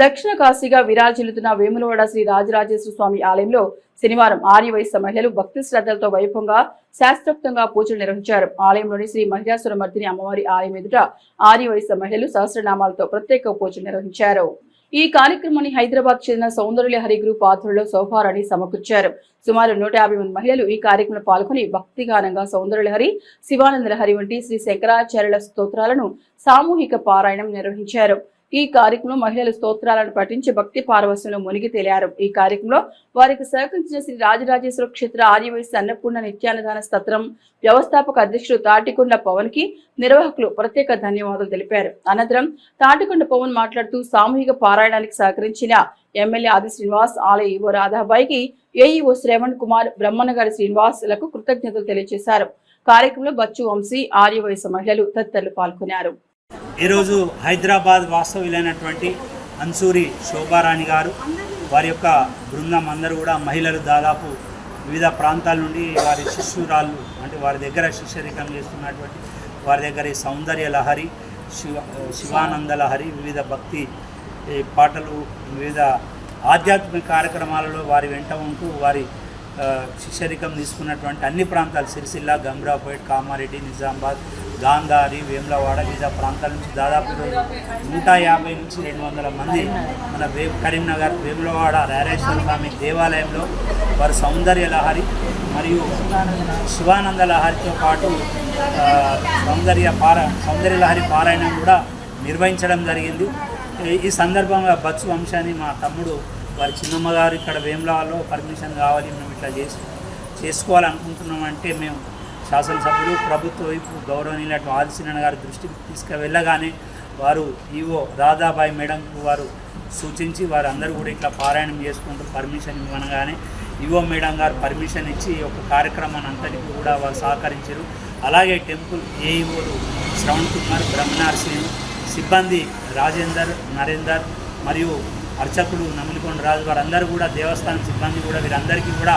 దక్షిణ కాశీగా విరాజిల్లుతున్న వేములవాడ శ్రీ రాజరాజేశ్వర స్వామి ఆలయంలో శనివారం ఆర్యవైశ్య మహిళలు భక్తి శ్రద్ధలతో వైభవంగా శాస్త్రోక్తంగా పూజలు నిర్వహించారు. ఆలయంలోని శ్రీ మహిళాసురమర్దిని అమ్మవారి ఆలయం ఎదుట ఆర్యవైశ్య మహిళలు సహస్రనామాలతో ప్రత్యేక పూజలు నిర్వహించారు. ఈ కార్యక్రమాన్ని హైదరాబాద్ చెందిన సౌందర్య హరి గ్రూప్ ఆధ్వర్యంలో సౌహారాన్ని సమకూర్చారు. సుమారు నూట యాభై మంది మహిళలు ఈ కార్యక్రమంలో పాల్గొని భక్తిగానంగా సౌందర్య హరి శివానంద హరి వంటి శ్రీ శంకరాచార్యుల స్తోత్రాలను సామూహిక పారాయణం నిర్వహించారు. ఈ కార్యక్రమంలో మహిళలు స్తోత్రాలను పఠించి భక్తి పార్వశంలో మునిగి తేలారు. ఈ కార్యక్రమంలో వారికి సహకరించిన శ్రీ రాజరాజేశ్వర క్షేత్ర ఆర్యవైశ్య అన్నపూర్ణ నిత్యాన్నదాన స్తత్రం వ్యవస్థాపక అధ్యక్షుడు తాటికొండ పవన్కి నిర్వాహకులు ప్రత్యేక ధన్యవాదాలు తెలిపారు. అనంతరం తాటికొండ పవన్ మాట్లాడుతూ సామూహిక పారాయణానికి సహకరించిన ఎమ్మెల్యే ఆది శ్రీనివాస్ ఆలయ ఈవో రాధాబాయికి ఏఈఓ శ్రవణ్ కుమార్ బ్రహ్మనగారి శ్రీనివాస్లకు కృతజ్ఞతలు తెలియజేశారు. కార్యక్రమంలో బచ్చు వంశీ ఆర్యవయస్సు మహిళలు తదితరులు పాల్గొన్నారు. ఈరోజు హైదరాబాద్ వాస్తవ్యులైనటువంటి అన్సూరి శోభారాణి గారు వారి యొక్క బృందం అందరూ కూడా మహిళలు దాదాపు వివిధ ప్రాంతాల నుండి వారి శిష్యురాళ్ళు అంటే వారి దగ్గర శిష్యరికం చేస్తున్నటువంటి వారి దగ్గర ఈ సౌందర్య లహరి శివ శివానంద లహరి వివిధ భక్తి పాటలు వివిధ ఆధ్యాత్మిక కార్యక్రమాలలో వారి వెంట ఉంటూ వారి శిక్షరికం తీసుకున్నటువంటి అన్ని ప్రాంతాలు సిరిసిల్ల గంగ్రాపేట్ కామారెడ్డి నిజామాబాద్ గాంధారి వేములవాడ వివిధ ప్రాంతాల నుంచి దాదాపు నూట యాభై నుంచి రెండు వందల మంది మన వే కరీంనగర్ వేములవాడ రారేశ్వర స్వామి దేవాలయంలో వారి సౌందర్య లహరి మరియు శివానంద లహరితో పాటు సౌందర్య పార సౌందర్య లహరి పారాయణం కూడా నిర్వహించడం జరిగింది. ఈ- సందర్భంగా బచ్చు వంశాన్ని మా తమ్ముడు వారి చిన్నమ్మగారు ఇక్కడ వేములవాడలో పర్మిషన్ కావాలి మేము ఇట్లా చేసి చేసుకోవాలనుకుంటున్నామంటే మేము శాసనసభ్యులు ప్రభుత్వ వైపు గౌరవనీయులైన ఆదిశీనన్న గారి దృష్టికి తీసుకువెళ్ళగానే వారు ఈవో రాధాబాయి మేడంకు వారు సూచించి వారు అందరూ కూడా ఇట్లా పారాయణం చేసుకుంటూ పర్మిషన్ ఇవ్వనగానే ఈవో మేడం గారు పర్మిషన్ ఇచ్చి ఒక కార్యక్రమాన్ని అంతటికి కూడా వారు సహకరించారు. అలాగే టెంపుల్ ఏఈఓలు శ్రవణ్ కుమార్ బ్రహ్మనార్సింగ్ సిబ్బంది రాజేందర్ నరేందర్ మరియు అర్చకుడు నమిలికొండ రాజు వారందరూ కూడా దేవస్థానం సిబ్బంది కూడా వీరందరికీ కూడా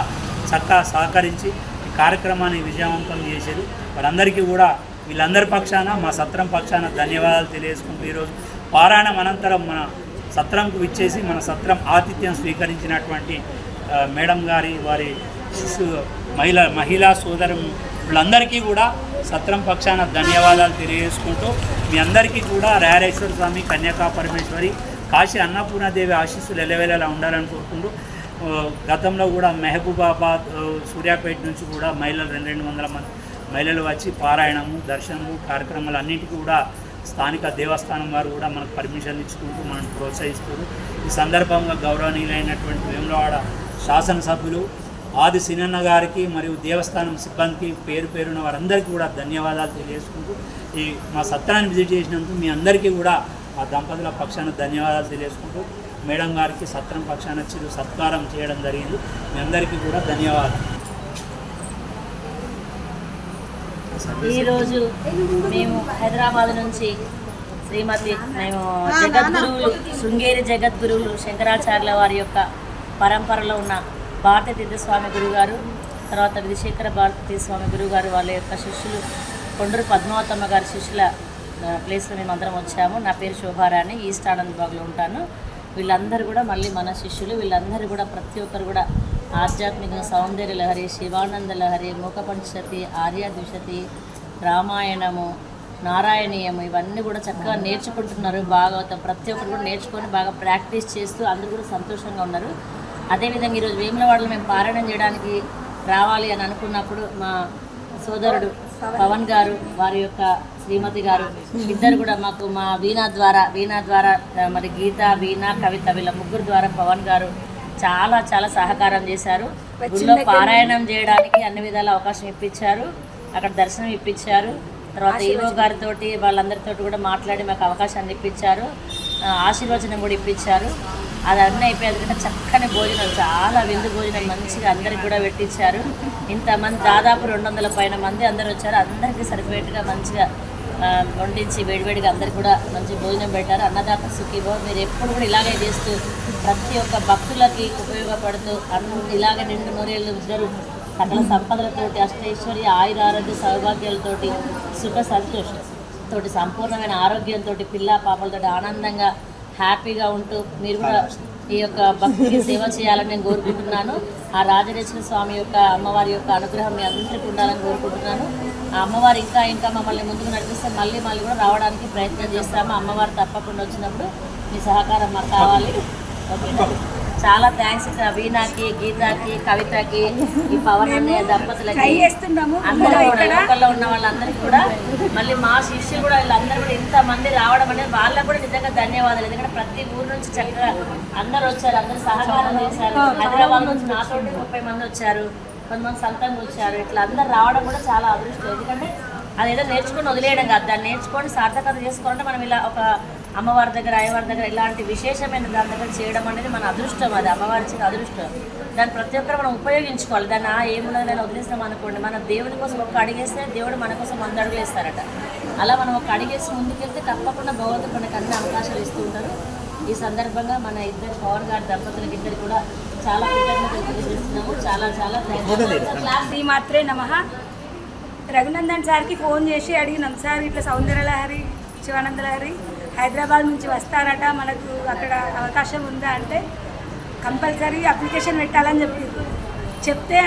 చక్కగా సహకరించి ఈ కార్యక్రమాన్ని విజయవంతం చేశారు. వారందరికీ కూడా వీళ్ళందరి పక్షాన మా సత్రం పక్షాన ధన్యవాదాలు తెలియజేసుకుంటూ ఈరోజు పారాయణం అనంతరం మన సత్రంకు విచ్చేసి మన సత్రం ఆతిథ్యం స్వీకరించినటువంటి మేడం గారి వారి శిశు మహిళ మహిళా సోదరు వీళ్ళందరికీ కూడా సత్రం పక్షాన ధన్యవాదాలు తెలియజేసుకుంటూ మీ అందరికీ కూడా రాయరేశ్వర స్వామి కన్యకా పరమేశ్వరి కాశీ అన్నపూర్ణాదేవి ఆశీస్సులు ఎలవేళలా ఉండాలని కోరుకుంటూ గతంలో కూడా మెహబూబాబాద్ సూర్యాపేట నుంచి కూడా మహిళలు రెండు రెండు వందల మంది మహిళలు వచ్చి పారాయణము దర్శనము కార్యక్రమాలు అన్నింటికి కూడా స్థానిక దేవస్థానం వారు కూడా మనకు పర్మిషన్ ఇచ్చుకుంటూ మనం ప్రోత్సహిస్తారు ఈ సందర్భంగా గౌరవనీయులైనటువంటి వేములవాడ శాసనసభ్యులు ఆది సినన్న గారికి మరియు దేవస్థానం సిబ్బందికి పేరు పేరున్న వారందరికీ కూడా ధన్యవాదాలు తెలియజేసుకుంటూ ఈ మా సత్రాన్ని విజిట్ చేసినందుకు మీ అందరికీ కూడా ఆ దంపతుల పక్షాన ధన్యవాదాలు తెలియజేసుకుంటూ మేడం గారికి సత్రం పక్షాన చిరు సత్కారం చేయడం జరిగింది. మీ అందరికీ కూడా ధన్యవాదాలు. ఈరోజు మేము హైదరాబాద్ నుంచి శ్రీమతి మేము జగద్గురువులు శృంగేరి జగద్గురువులు శంకరాచార్యుల వారి యొక్క పరంపరలో ఉన్న భారత తీర్థస్వామి గురుగారు తర్వాత విధుశేఖర భారతీ స్వామి గురుగారు వాళ్ళ యొక్క శిష్యులు కొండరు పద్మావతమ్మ గారి శిష్యుల ప్లేస్లో మేము అందరం వచ్చాము. నా పేరు శోభారాణి ఈస్ట్ ఆనంద్ బాగ్లో ఉంటాను. వీళ్ళందరూ కూడా మళ్ళీ మన శిష్యులు. వీళ్ళందరూ కూడా ప్రతి ఒక్కరు కూడా ఆధ్యాత్మిక సౌందర్య లహరి శివానంద లహరి మూకపంచతి ఆర్య ద్విషతి రామాయణము నారాయణీయము ఇవన్నీ కూడా చక్కగా నేర్చుకుంటున్నారు భాగవతం. ప్రతి ఒక్కరు కూడా నేర్చుకొని బాగా ప్రాక్టీస్ చేస్తూ అందరూ కూడా సంతోషంగా ఉన్నారు. అదేవిధంగా ఈరోజు వేములవాడలో మేము పారాయణం చేయడానికి రావాలి అని అనుకున్నప్పుడు మా సోదరుడు పవన్ గారు వారి యొక్క శ్రీమతి గారు ఇద్దరు కూడా మాకు మా వీణా ద్వారా వీణా ద్వారా మరి గీత వీణా కవిత వీళ్ళ ముగ్గురు ద్వారా పవన్ గారు చాలా చాలా సహకారం చేశారు. గుళ్ళో పారాయణం చేయడానికి అన్ని విధాల అవకాశం ఇప్పించారు. అక్కడ దర్శనం ఇప్పించారు. తర్వాత ఈవో గారితో వాళ్ళందరితో కూడా మాట్లాడి మాకు అవకాశాన్ని ఇప్పించారు. ఆశీర్వచనం కూడా ఇప్పించారు. అది అన్నీ అయిపోయాక కూడా చక్కని భోజనం చాలా విందు భోజనం మంచిగా అందరికి కూడా పెట్టించారు. ఇంతమంది దాదాపు రెండు వందల పైన మంది అందరు వచ్చారు అందరికీ సరిపోయేట్టుగా మంచిగా వండించి వేడివేడిగా అందరికి కూడా మంచి భోజనం పెట్టారు. అన్నదాత సుఖీభో మీరు ఎప్పుడు కూడా ఇలాగే చేస్తూ ప్రతి ఒక్క భక్తులకి ఉపయోగపడుతూ అన్ని ఇలాగే నిండు నూరేళ్ళు ఇద్దరు సకల సంపదలతోటి అష్టైశ్వర్య ఆయుర ఆరోగ్య సౌభాగ్యాలతోటి సుఖ సంతోషం తోటి సంపూర్ణమైన ఆరోగ్యంతో పిల్ల పాపలతో ఆనందంగా హ్యాపీగా ఉంటూ మీరు కూడా ఈ యొక్క భక్తికి సేవ చేయాలని నేను కోరుకుంటున్నాను. ఆ రాజరేశ్వర స్వామి యొక్క అమ్మవారి యొక్క అనుగ్రహం మీ అందరికీ ఉండాలని కోరుకుంటున్నాను. అమ్మవారు ఇంకా ఇంకా మమ్మల్ని ముందుకు నడిపిస్తే మళ్ళీ మళ్ళీ కూడా రావడానికి ప్రయత్నం చేస్తాము. అమ్మవారు తప్పకుండా వచ్చినప్పుడు మీ సహకారం మాకు కావాలి. ఓకేనా చాలా థ్యాంక్స్ వీణాకి గీతాకి కవితకి ఈ పవన్ అనే దంపతులకి అందరూ లోకల్లో ఉన్న వాళ్ళందరికీ కూడా మళ్ళీ మా శిష్యులు కూడా వీళ్ళందరూ కూడా ఇంత మంది రావడం అనేది వాళ్ళకు కూడా నిజంగా ధన్యవాదాలు. ఎందుకంటే ప్రతి ఊరు నుంచి చక్కగా అందరూ వచ్చారు అందరూ సహకారం చేశారు. హైదరాబాద్ నుంచి నాతో ముప్పై మంది వచ్చారు. కొంతమంది సొంతంగా వచ్చారు. ఇట్లా అందరు రావడం కూడా చాలా అదృష్టం. ఎందుకంటే అదేదో నేర్చుకొని వదిలేయడం కాదు. దాన్ని నేర్చుకొని సార్థకత చేసుకోవాలంటే మనం ఇలా ఒక అమ్మవారి దగ్గర అయ్యవారి దగ్గర ఇలాంటి విశేషమైన దాని దగ్గర చేయడం అనేది మన అదృష్టం అది. అమ్మవారి ఇచ్చిన అదృష్టం. దాన్ని ప్రతి ఒక్కరు మనం ఉపయోగించుకోవాలి. దాన్ని ఆ ఏమున్నది నేను వదిలేస్తాం అనుకోండి. మన దేవుని కోసం ఒక అడిగేస్తే దేవుడు మన కోసం వంద అడుగులు వేస్తారట. అలా మనం ఒక అడిగేసి ముందుకెళ్తే తప్పకుండా భగవంతుడు మనకు అన్ని అవకాశాలు ఇస్తూ ఉంటారు ఈ సందర్భంగా మన ఇద్దరు పవన్ గారి దంపతులకి ఇద్దరు కూడా చాలా చాలా శ్రీమాత్రే నమ. రఘునందన్ సార్కి ఫోన్ చేసి అడిగినాం. సార్ ఇట్లా సౌందర్యలహరి శివానందలహరి హైదరాబాద్ నుంచి వస్తారట. మనకు అక్కడ అవకాశం ఉందా అంటే కంపల్సరీ అప్లికేషన్ పెట్టాలని చెప్పింది చెప్తే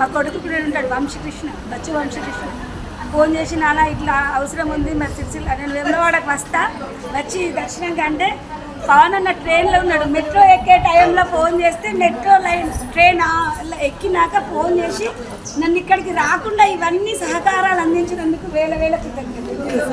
మా కొడుకు పిల్లలు ఉంటాడు వంశకృష్ణ బచ్చు వంశకృష్ణ. ఫోన్ చేసి నాన్న ఇట్లా అవసరం ఉంది. మరి సిరిసిల్ల నేను వేములవాడకు వస్తా. వచ్చి దర్శనంగా అంటే పవన్ అన్న ట్రైన్లో ఉన్నాడు. మెట్రో ఎక్కే టైంలో ఫోన్ చేస్తే మెట్రో లైన్ ట్రైన్ ఎక్కినాక ఫోన్ చేసి నన్ను ఇక్కడికి రాకుండా ఇవన్నీ సహకారాలు అందించినందుకు వేల వేల కృతజ్ఞతలు.